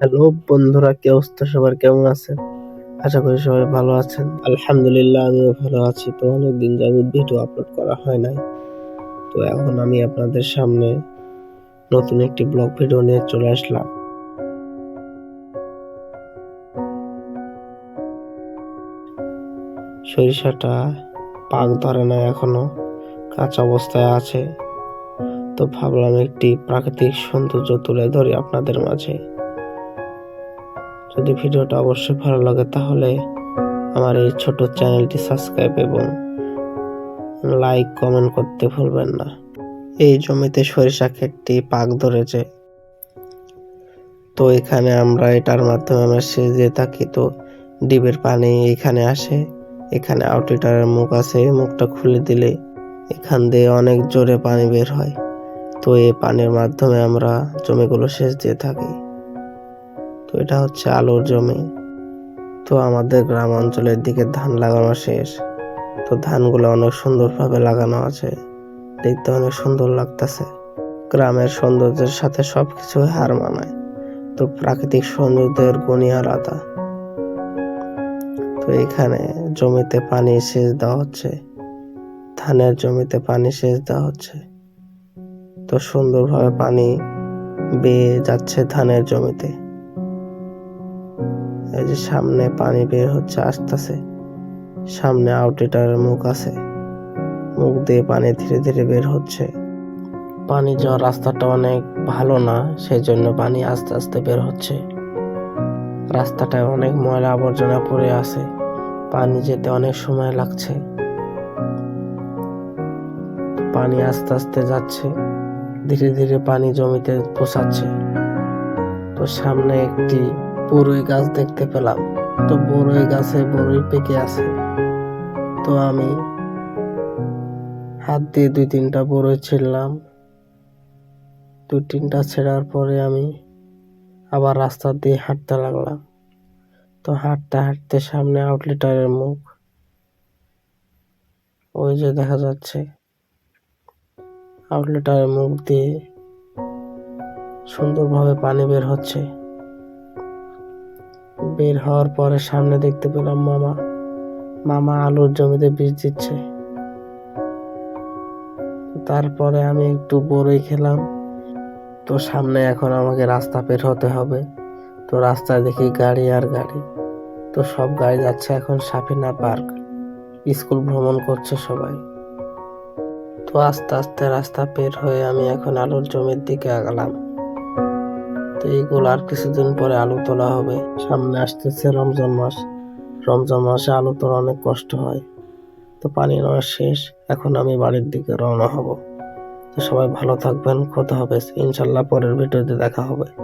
Hello বন্ধুরা, কি অবস্থা সবার? কেমন আছেন? আশা করি সবাই ভালো আছেন। আলহামদুলিল্লাহ, আমিও ভালো আছি। তো অনেকদিন যাবত ভিডিও আপলোড করা হয় নাই। তো এখন আমি আপনাদের সামনে নতুন একটি ব্লগ ভিডিও নিয়ে চলে আসলাম। সরিষাটা পাক ধরে না এখনও, কাঁচা অবস্থায় আছে। তো ভাবলাম একটি প্রাকৃতিক সৌন্দর্য তুলে ধরি আপনাদের মাঝে। যদি ভিডিওটা অবশ্যই ভালো লাগে তাহলে আমার এই ছোট চ্যানেলটি সাবস্ক্রাইব এবং লাইক, কমেন্ট করতে ভুলবেন না। এই জমিতে সরিষা ক্ষেতটি পাক ধরেছে। তো এখানে আমরা এটার মাধ্যমে আমরা সেচ দিয়ে থাকি। তো ডিবের পানি এখানে আসে, এখানে আউটলেটারের মুখ আছে মুখটা খুলে দিলে এখান দিয়ে অনেক জোরে পানি বের হয়। তো এই পানির মাধ্যমে আমরা জমিগুলো সেচ দিয়ে থাকি। তো এটা হচ্ছে আলুর জমি। তো আমাদের গ্রাম অঞ্চলের দিকে ধান লাগানো শেষ। তো ধানগুলো অনেক সুন্দরভাবে লাগানো আছে। দেখতে অনেক সুন্দর লাগতেছে। গ্রামের সৌন্দর্যের সাথে সবকিছু হার মানায়। তো প্রাকৃতিক সৌন্দর্যের গুণই আলাদা। তো এখানে জমিতে পানি সেচ দেওয়া হচ্ছে। ধানের জমিতে পানি সেচ দেওয়া হচ্ছে। তো সুন্দরভাবে পানি বেয়ে যাচ্ছে ধানের জমিতে। এই যে সামনে পানি বের হচ্ছে, আসতেছে। সামনে আউটেটার মুখ আছে। মুখ দিয়ে পানি ধীরে ধীরে বের হচ্ছে। পানি যাওয়ার রাস্তাটা অনেক ভালো না সেই জন্য পানি আস্তে আস্তে বের হচ্ছে। রাস্তাটায় অনেক ময়লা আবর্জনা পড়ে আছে। পানি যেতে অনেক সময় লাগছে। পানি আস্তে আস্তে যাচ্ছে। ধীরে ধীরে পানি জমিতে পৌঁছাচ্ছে। তো সামনে একটি বড়ই গাছ দেখতে পেলাম। তো বড়ই গাছে বড়ই পেকে আছে। তো আমি হাত দিয়ে দুই তিনটা বড়ই ছিঁড়লাম। দুই তিনটা ছেঁড়ার পরে আমি আবার রাস্তা দিয়ে হাঁটতে লাগলাম। তো হাঁটতে হাঁটতে সামনে আউটলেটারের মুখ। ওই যে দেখা যাচ্ছে। আউটলেটারের মুখ দিয়ে সুন্দরভাবে পানি বের হচ্ছে। বের হওয়ার পরে সামনে দেখতে পেলাম মামা। মামা আলুর জমিতে বীজ দিচ্ছে। তারপরে আমি একটু বড়ই খেলাম। তো সামনে এখন আমাকে রাস্তা বের হতে হবে। তো রাস্তায় দেখি গাড়ি আর গাড়ি। তো সব গাড়ি যাচ্ছে এখন সাফিনা পার্ক। স্কুল ভ্রমণ করছে সবাই। তো আস্তে আস্তে রাস্তা বের হয়ে আমি এখন আলুর জমির দিকে আগালাম। তো এইগুলো আর কিছুদিন পরে আলু তোলা হবে। সামনে আসতেছে রমজান মাস। রমজান মাসে আলু তোলা অনেক কষ্ট হয়। তো পানি নেওয়া শেষ। এখন আমি বাড়ির দিকে রওনা হব। তো সবাই ভালো থাকবেন। কথা হবে ইনশাল্লাহ পরের ভিডিওতে দেখা হবে।